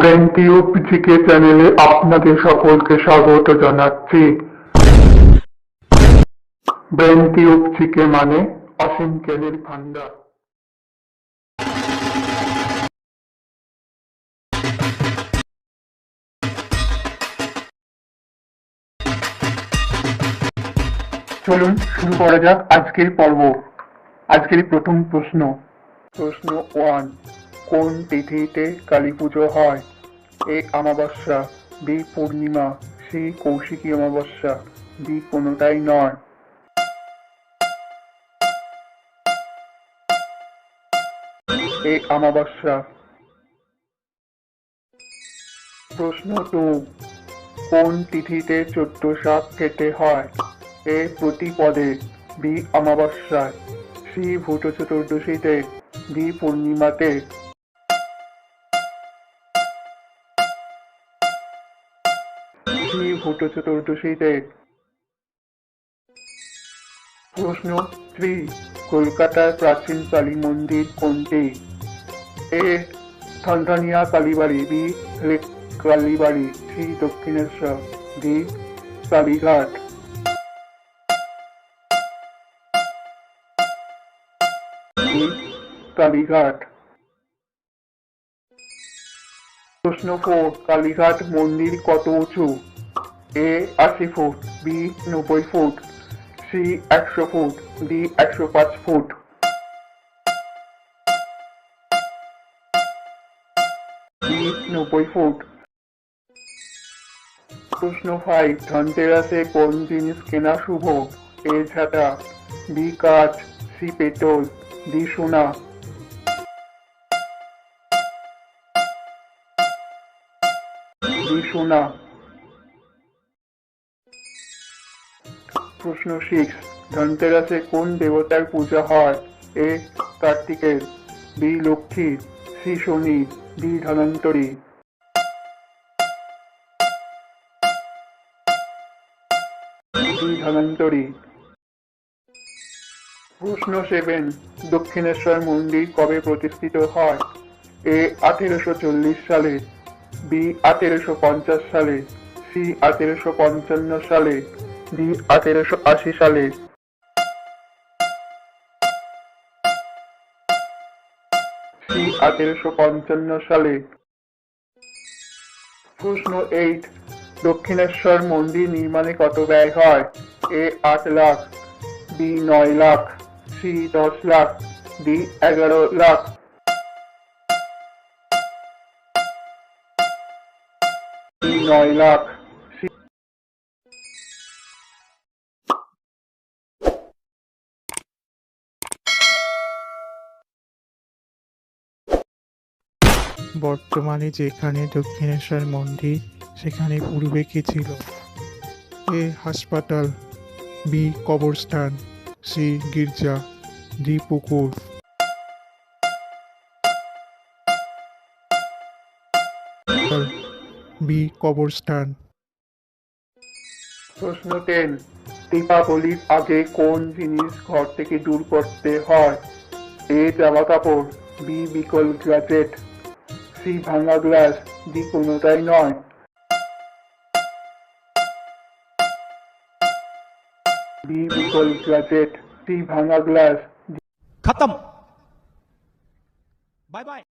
ব্রেনটিউব GK চ্যানেলে আপনাদের সকলকে স্বাগত জানাচ্ছি। জিকে মানে অসীম জ্ঞানের ভান্ডার চলুন শুরু করা যাক আজকের পর্ব। আজকের প্রথম প্রশ্ন। প্রশ্ন ওয়ান কোন তিথিতে কালী পুজো হয়? এ অমাবস্যা, বি পূর্ণিমা, সি কৌশিকী অমাবস্যা, ডি কোনোটাই নয়। এ অমাবস্যা। প্রশ্ন টু, কোন তিথিতে চোদ্দ শাক খেতে হয়? এ প্রতিপদে বি অমাবস্যায়, সি ভূত চতুর্দশীতে বি পূর্ণিমাতে। সি ভূত চতুর্দশীতে প্রশ্ন থ্রি, কলকাতার প্রাচীন কালী মন্দির কোনটি? A Thanthania Kalibari, B Kalibari, C, Dakshineswar, D, Kalighat. Kalighat. প্রশ্ন ফোর, কালীঘাট মন্দির কত উঁচু? এ আশি ফুট বি নব্বই ফুট সি একশো ফুট ডি একশো পাঁচ ফুট ডি নব্বই ফুট প্রশ্ন ফাইভ ধনতেরাসে কোন জিনিস কেনা শুভ? এ ঝাঁটা বি কাঠ সি পেট্রোল ডি সোনা। ডি সোনা। প্রশ্ন সিক্স ধনতেরাসে কোন দেবতার পূজা হয়? এ, কার্তিকের, B, Lakshmi, C, Shani, D Dhanvantari প্রশ্ন সেভেন দক্ষিণেশ্বর মন্দির কবে প্রতিষ্ঠিত হয়? এ, আঠেরোশো চল্লিশ সালে, বি, আঠেরোশো পঞ্চাশ সালে, সি, আঠেরোশো পঞ্চান্ন সালে। ডি আঠেরোশো আশি সালে। আঠেরোশো পঞ্চান্ন সালে। প্রশ্ন এইট দক্ষিণেশ্বর মন্দির নির্মাণে কত ব্যয় হয়? এ আট লাখ বি নয় লাখ সি দশ লাখ ডি এগারো লাখ। নয় লাখ বর্তমানে যেখানে দক্ষিণেশ্বর মন্দির, সেখানে পূর্বে কি ছিল? এ হাসপাতাল, বি কবরস্থান, সি গির্জা, ডি পুকুর। বি কবরস্থান। প্রশ্ন টেন দীপাবলির আগে কোন জিনিস ঘর থেকে দূর করতে হয়? এ জামা কাপড়, বি বিকল গ্যাজেট। সেই ভাঙা গ্লাস দি কোনোটাই নয় বি বিকল গ্যাজেট সেই ভাঙা গ্লাস খতম বাই বাই